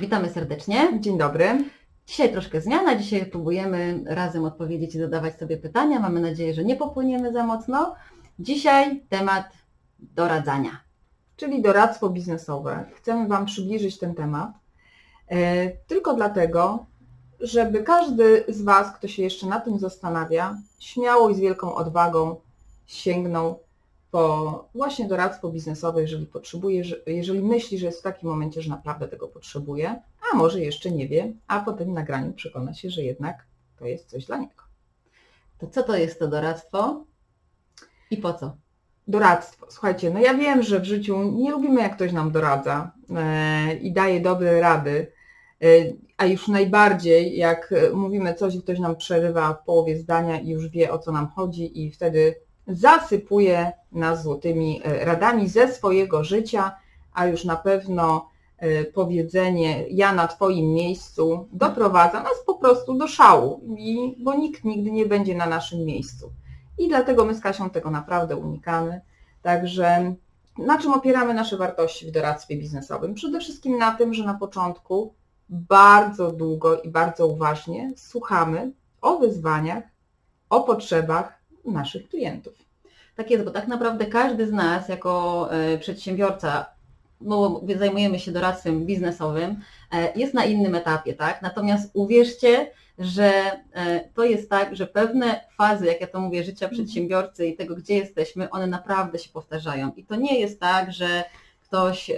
Witamy serdecznie. Dzień dobry. Dzisiaj troszkę zmiana. Dzisiaj próbujemy razem odpowiedzieć i zadawać sobie pytania. Mamy nadzieję, że nie popłyniemy za mocno. Dzisiaj temat doradzania. Czyli doradztwo biznesowe. Chcemy Wam przybliżyć ten temat. E, tylko dlatego, żeby każdy z Was, kto się jeszcze na tym zastanawia, śmiało i z wielką odwagą sięgnął po właśnie doradztwo biznesowe, jeżeli potrzebuje, że- jeżeli myśli, że jest w takim momencie, że naprawdę tego potrzebuje, a może jeszcze nie wie, a po tym nagraniu przekona się, że jednak to jest coś dla niego. To co to jest to doradztwo i po co? Doradztwo. Słuchajcie, no ja wiem, że w życiu nie lubimy, jak ktoś nam doradza e, i daje dobre rady, e, a już najbardziej, jak e, mówimy coś i ktoś nam przerywa w połowie zdania i już wie, o co nam chodzi i wtedy zasypuje nas złotymi e, radami ze swojego życia, a już na pewno e, powiedzenie ja na Twoim miejscu doprowadza nas po prostu do szału, bo nikt nigdy nie będzie na naszym miejscu. I dlatego my z Kasią tego naprawdę unikamy. Także na czym opieramy nasze wartości w doradztwie biznesowym? Przede wszystkim na tym, że na początku bardzo długo i bardzo uważnie słuchamy o wyzwaniach, o potrzebach naszych klientów. Tak jest, bo tak naprawdę każdy z nas jako e, przedsiębiorca, bo zajmujemy się doradztwem biznesowym, e, jest na innym etapie, tak? Natomiast uwierzcie, że e, to jest tak, że pewne fazy, jak ja to mówię, życia przedsiębiorcy i tego, gdzie jesteśmy, one naprawdę się powtarzają. I to nie jest tak, że ktoś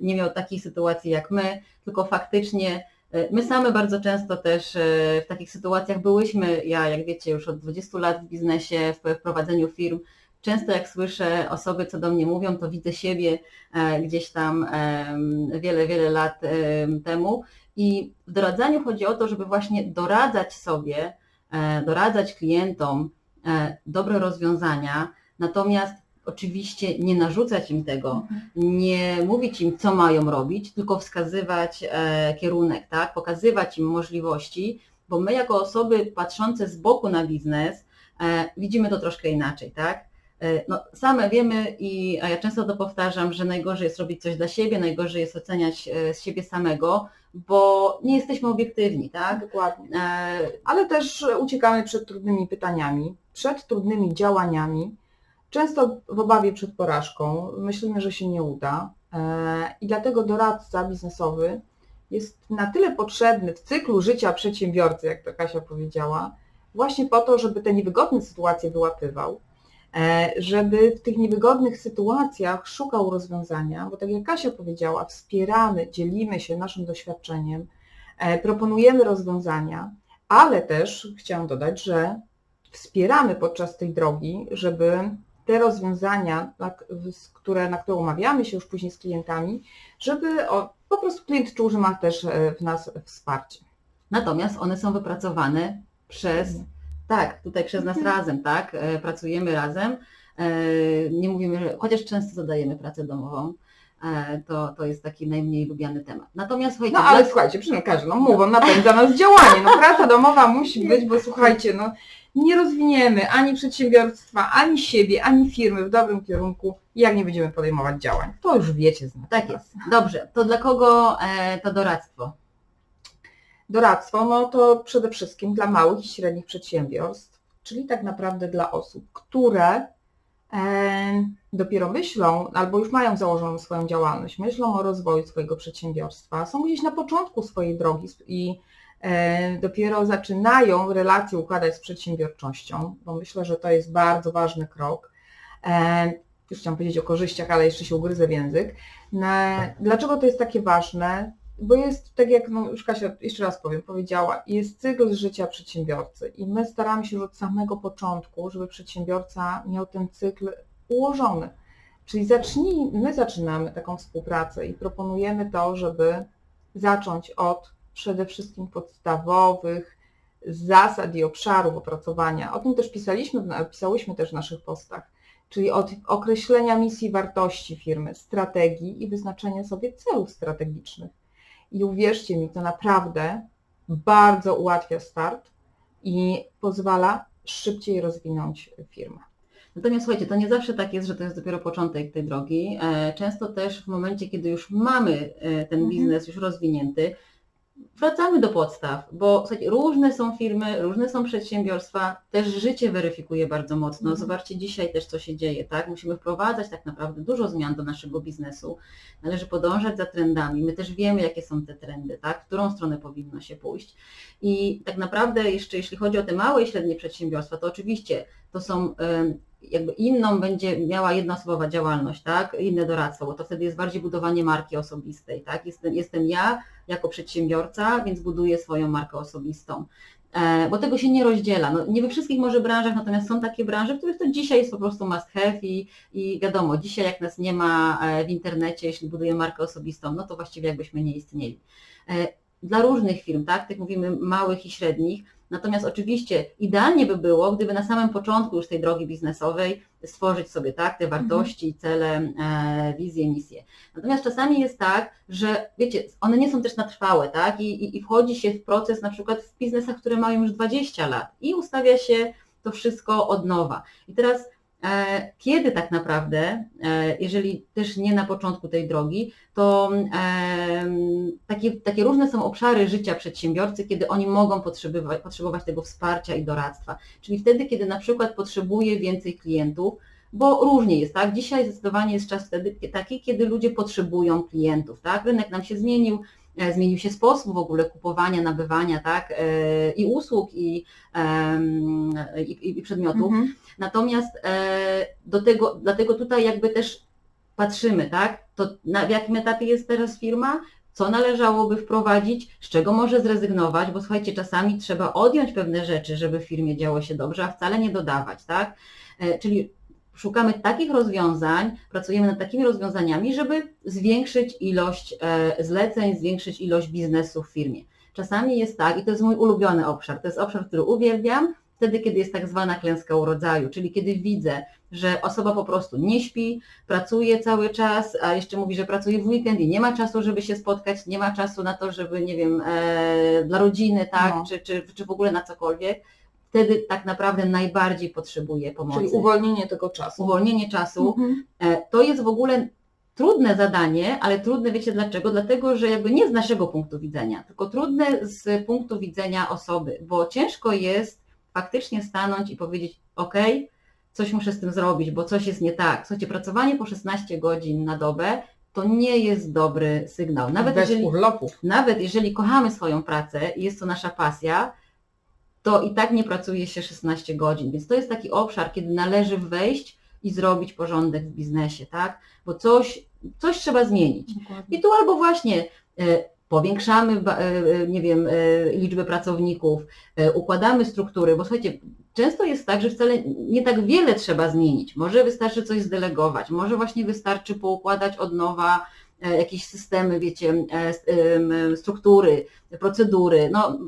nie miał takiej sytuacji jak my, tylko faktycznie my same bardzo często też e, w takich sytuacjach byłyśmy, ja jak wiecie już od 20 lat w biznesie, w prowadzeniu firm, często jak słyszę osoby, co do mnie mówią, to widzę siebie e, gdzieś tam wiele, wiele lat em, temu. I w doradzaniu chodzi o to, żeby właśnie doradzać sobie, e, doradzać klientom e, dobre rozwiązania, natomiast oczywiście nie narzucać im tego, nie mówić im, co mają robić, tylko wskazywać e, kierunek, tak? pokazywać im możliwości, bo my jako osoby patrzące z boku na biznes e, widzimy to troszkę inaczej, tak? E, No, same wiemy i a ja często to powtarzam, że najgorzej jest robić coś dla siebie, najgorzej jest oceniać z siebie samego, bo nie jesteśmy obiektywni, tak? Dokładnie. Ale też uciekamy przed trudnymi pytaniami, przed trudnymi działaniami, często w obawie przed porażką. Myślimy, że się nie uda. E, I dlatego doradca biznesowy jest na tyle potrzebny w cyklu życia przedsiębiorcy, jak to Kasia powiedziała, właśnie po to, żeby te niewygodne sytuacje wyłapywał, e, żeby w tych niewygodnych sytuacjach szukał rozwiązania, bo tak jak Kasia powiedziała, wspieramy, dzielimy się naszym doświadczeniem, e, proponujemy rozwiązania, ale też chciałam dodać, że wspieramy podczas tej drogi, żeby te rozwiązania, na, które, na które umawiamy się już później z klientami, żeby o, po prostu klient czuł, że ma też e, w nas wsparcie. Natomiast one są wypracowane przez, tak, tutaj przez nas Mhm. razem, tak, e, pracujemy razem, e, nie mówimy, że, chociaż często zadajemy pracę domową, to, to jest taki najmniej lubiany temat. Natomiast słuchajcie, No ale dla- słuchajcie, przynajmniej no mową napędza nas działanie. No praca domowa musi być, bo słuchajcie, no nie rozwiniemy ani przedsiębiorstwa, ani siebie, ani firmy w dobrym kierunku, jak nie będziemy podejmować działań. To już wiecie z nas. tak jest. Dobrze, to dla kogo e, to doradztwo? Doradztwo, no to przede wszystkim dla małych i średnich przedsiębiorstw, czyli tak naprawdę dla osób, które e, dopiero myślą, albo już mają założoną swoją działalność, myślą o rozwoju swojego przedsiębiorstwa, są gdzieś na początku swojej drogi i dopiero zaczynają relacje układać z przedsiębiorczością, bo myślę, że to jest bardzo ważny krok. Już chciałam powiedzieć o korzyściach, ale jeszcze się ugryzę w język. Dlaczego to jest takie ważne? Bo jest, tak jak no, już Kasia, jeszcze raz powiem, powiedziała, jest cykl życia przedsiębiorcy i my staramy się już od samego początku, żeby przedsiębiorca miał ten cykl ułożony. Czyli zacznij, my zaczynamy taką współpracę i proponujemy to, żeby zacząć od przede wszystkim podstawowych zasad i obszarów opracowania. O tym też pisaliśmy, pisałyśmy też w naszych postach, czyli od określenia misji, wartości firmy, strategii i wyznaczenia sobie celów strategicznych. I uwierzcie mi, to naprawdę bardzo ułatwia start i pozwala szybciej rozwinąć firmę. Natomiast słuchajcie, to nie zawsze tak jest, że to jest dopiero początek tej drogi. E, Często też w momencie, kiedy już mamy e, ten Mhm. biznes już rozwinięty, wracamy do podstaw, bo słuchajcie, różne są firmy, różne są przedsiębiorstwa, też życie weryfikuje bardzo mocno. Mhm. Zobaczcie dzisiaj też, co się dzieje, tak? Musimy wprowadzać tak naprawdę dużo zmian do naszego biznesu. Należy podążać za trendami. My też wiemy, jakie są te trendy, tak? W którą stronę powinno się pójść. I tak naprawdę jeszcze jeśli chodzi o te małe i średnie przedsiębiorstwa, to oczywiście to są jakby inną będzie miała jednoosobowa działalność, tak? Inne doradztwo, bo to wtedy jest bardziej budowanie marki osobistej, tak? Jestem, jestem ja jako przedsiębiorca, więc buduję swoją markę osobistą. E, Bo tego się nie rozdziela. No, nie we wszystkich może branżach, natomiast są takie branże, w których to dzisiaj jest po prostu must have i, i wiadomo, dzisiaj jak nas nie ma e, w internecie, jeśli budujemy markę osobistą, no to właściwie jakbyśmy nie istnieli. E, Dla różnych firm, tak, tych mówimy małych i średnich, natomiast oczywiście idealnie by było, gdyby na samym początku już tej drogi biznesowej stworzyć sobie tak, te wartości, cele, e, wizje, misje. Natomiast czasami jest tak, że wiecie, one nie są też na trwałe, tak? I, i, I wchodzi się w proces na przykład w biznesach, które mają już 20 lat i ustawia się to wszystko od nowa. I teraz kiedy tak naprawdę, e, jeżeli też nie na początku tej drogi, to e, takie, takie różne są obszary życia przedsiębiorcy, kiedy oni mogą potrzebować, potrzebować tego wsparcia i doradztwa. Czyli wtedy, kiedy na przykład potrzebuje więcej klientów, bo różnie jest, tak? Dzisiaj zdecydowanie jest czas wtedy taki, kiedy ludzie potrzebują klientów, tak? Rynek nam się zmienił, e, zmienił się sposób w ogóle kupowania, nabywania, tak? E, I usług, i, i, i przedmiotów. Mhm. Natomiast e, do tego, dlatego tutaj jakby też patrzymy, tak? To na, w jakim etapie jest teraz firma, co należałoby wprowadzić, z czego może zrezygnować, bo słuchajcie, czasami trzeba odjąć pewne rzeczy, żeby w firmie działo się dobrze, a wcale nie dodawać, tak? E, Czyli szukamy takich rozwiązań, pracujemy nad takimi rozwiązaniami, żeby zwiększyć ilość e, zleceń, zwiększyć ilość biznesu w firmie. Czasami jest tak, i to jest mój ulubiony obszar, to jest obszar, który uwielbiam, wtedy, kiedy jest tak zwana klęska urodzaju, czyli kiedy widzę, że osoba po prostu nie śpi, pracuje cały czas, a jeszcze mówi, że pracuje w weekend i nie ma czasu, żeby się spotkać, nie ma czasu na to, żeby, nie wiem, e, dla rodziny, tak, No. czy, czy, czy w ogóle na cokolwiek, wtedy tak naprawdę najbardziej potrzebuje pomocy. Czyli uwolnienie tego czasu. Uwolnienie czasu, Mhm. E, To jest w ogóle trudne zadanie, ale trudne wiecie dlaczego? Dlatego, że jakby nie z naszego punktu widzenia, tylko trudne z punktu widzenia osoby, bo ciężko jest faktycznie stanąć i powiedzieć, ok, coś muszę z tym zrobić, bo coś jest nie tak. Słuchajcie, pracowanie po 16 godzin na dobę to nie jest dobry sygnał. Nawet Bez jeżeli, nawet jeżeli kochamy swoją pracę i jest to nasza pasja, to i tak nie pracuje się 16 godzin. Więc to jest taki obszar, kiedy należy wejść i zrobić porządek w biznesie, tak? Bo coś, coś trzeba zmienić. I tu albo właśnie e, powiększamy, ba- e, nie wiem, e, liczbę pracowników, e, układamy struktury, bo słuchajcie, często jest tak, że wcale nie tak wiele trzeba zmienić. Może wystarczy coś zdelegować, może właśnie wystarczy poukładać od nowa e, jakieś systemy, wiecie, e, struktury, procedury. No,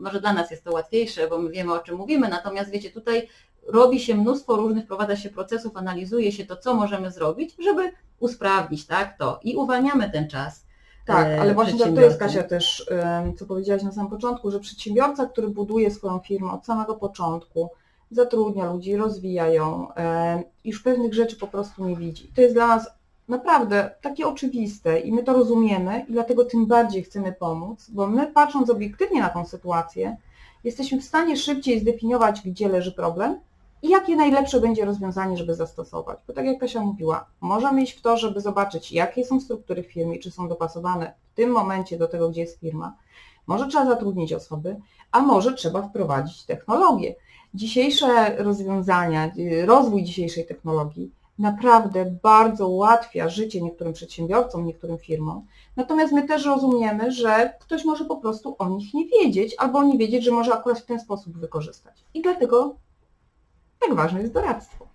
może dla nas jest to łatwiejsze, bo my wiemy o czym mówimy, natomiast wiecie, tutaj robi się mnóstwo różnych, wprowadza się procesów, analizuje się to, co możemy zrobić, żeby usprawnić tak, to i uwalniamy ten czas. Tak, e, ale właśnie tak to jest. Kasia też, co powiedziałaś na samym początku, że przedsiębiorca, który buduje swoją firmę od samego początku, zatrudnia ludzi, rozwija ją, już pewnych rzeczy po prostu nie widzi. To jest dla nas naprawdę takie oczywiste i my to rozumiemy i dlatego tym bardziej chcemy pomóc, bo my patrząc obiektywnie na tą sytuację, jesteśmy w stanie szybciej zdefiniować, gdzie leży problem i jakie najlepsze będzie rozwiązanie, żeby zastosować. Bo tak jak Kasia mówiła, możemy iść w to, żeby zobaczyć, jakie są struktury w firmie, czy są dopasowane w tym momencie do tego, gdzie jest firma. Może trzeba zatrudnić osoby, a może trzeba wprowadzić technologię. Dzisiejsze rozwiązania, y, rozwój dzisiejszej technologii naprawdę bardzo ułatwia życie niektórym przedsiębiorcom, niektórym firmom. Natomiast my też rozumiemy, że ktoś może po prostu o nich nie wiedzieć, albo nie wiedzieć, że może akurat w ten sposób wykorzystać. I dlatego tak ważne jest doradztwo.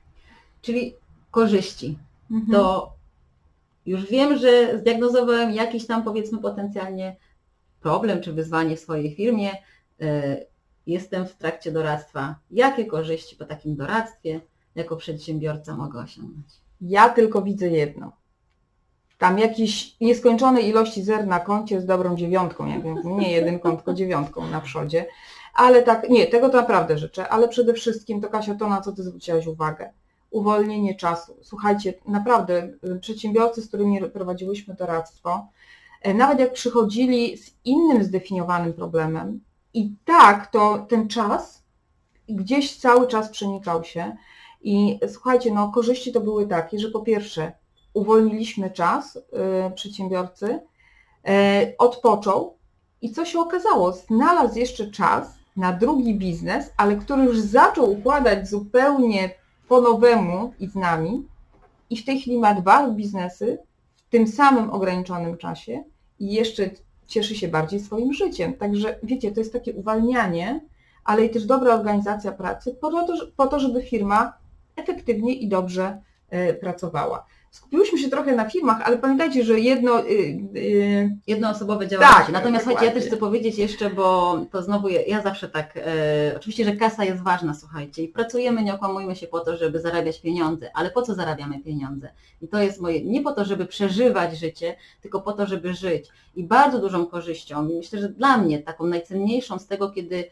Czyli korzyści. Mhm. To już wiem, że zdiagnozowałem jakiś tam powiedzmy potencjalnie problem czy wyzwanie w swojej firmie. E, Jestem w trakcie doradztwa. Jakie korzyści po takim doradztwie jako przedsiębiorca mogę osiągnąć? Ja tylko widzę jedno. Tam jakieś nieskończone ilości zer na koncie z dobrą dziewiątką, wiem, nie jedynką, tylko dziewiątką na przodzie. Ale tak, nie, tego to naprawdę życzę, ale przede wszystkim to Kasia, to na co Ty zwróciłaś uwagę. uwolnienie czasu. Słuchajcie, naprawdę y, przedsiębiorcy, z którymi prowadziłyśmy doradztwo, e, nawet jak przychodzili z innym zdefiniowanym problemem, i tak to ten czas gdzieś cały czas przenikał się. I słuchajcie, no korzyści to były takie, że po pierwsze uwolniliśmy czas y, przedsiębiorcy, e, odpoczął i co się okazało? Znalazł jeszcze czas na drugi biznes, ale który już zaczął układać zupełnie po nowemu i z nami i w tej chwili ma dwa biznesy w tym samym ograniczonym czasie i jeszcze cieszy się bardziej swoim życiem. Także wiecie, to jest takie uwalnianie, ale i też dobra organizacja pracy po to, po to żeby firma efektywnie i dobrze e, pracowała. Skupiłyśmy się trochę na firmach, ale pamiętajcie, że jedno... y, y, Jednoosobowe działalności. Tak, Natomiast słuchajcie, ja też dokładnie. chcę powiedzieć jeszcze, bo to znowu ja, ja zawsze tak, e, oczywiście, że kasa jest ważna, słuchajcie, i pracujemy, nie okłamujmy się po to, żeby zarabiać pieniądze, ale po co zarabiamy pieniądze? I to jest moje, nie po to, żeby przeżywać życie, tylko po to, żeby żyć. I bardzo dużą korzyścią, myślę, że dla mnie taką najcenniejszą z tego, kiedy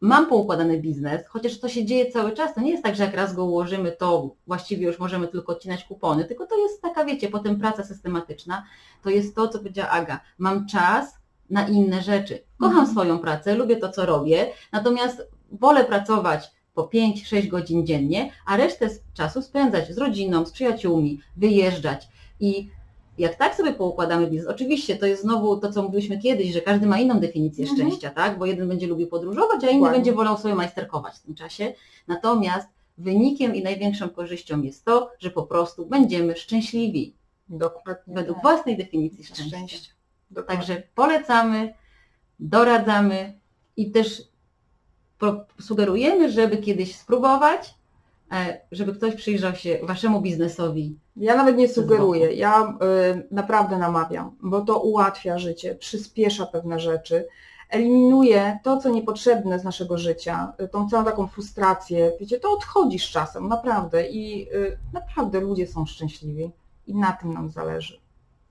mam poukładany biznes, chociaż to się dzieje cały czas, to nie jest tak, że jak raz go ułożymy, to właściwie już możemy tylko odcinać kupony, tylko to jest taka, wiecie, potem praca systematyczna, to jest to, co powiedziała Aga, mam czas na inne rzeczy. Kocham Mhm. swoją pracę, lubię to, co robię, natomiast wolę pracować po 5-6 godzin dziennie, a resztę czasu spędzać z rodziną, z przyjaciółmi, wyjeżdżać. I jak tak sobie poukładamy biznes, oczywiście to jest znowu to, co mówiliśmy kiedyś, że każdy ma inną definicję Mhm. szczęścia, tak? Bo jeden będzie lubił podróżować, a inny Dokładnie. będzie wolał sobie majsterkować w tym czasie. Natomiast wynikiem i największą korzyścią jest to, że po prostu będziemy szczęśliwi dokładnie według tak. własnej definicji szczęścia. szczęścia. Także polecamy, doradzamy i też sugerujemy, żeby kiedyś spróbować, żeby ktoś przyjrzał się waszemu biznesowi. Ja nawet nie sugeruję, ja y, naprawdę namawiam, bo to ułatwia życie, przyspiesza pewne rzeczy, eliminuje to, co niepotrzebne z naszego życia, y, tą całą taką frustrację, wiecie, to odchodzi z czasem, naprawdę i y, naprawdę ludzie są szczęśliwi i na tym nam zależy.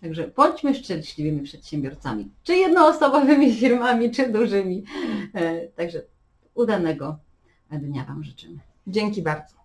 Także bądźmy szczęśliwymi przedsiębiorcami, czy jednoosobowymi firmami, czy dużymi. E, Także udanego dnia Wam życzymy. Dzięki bardzo.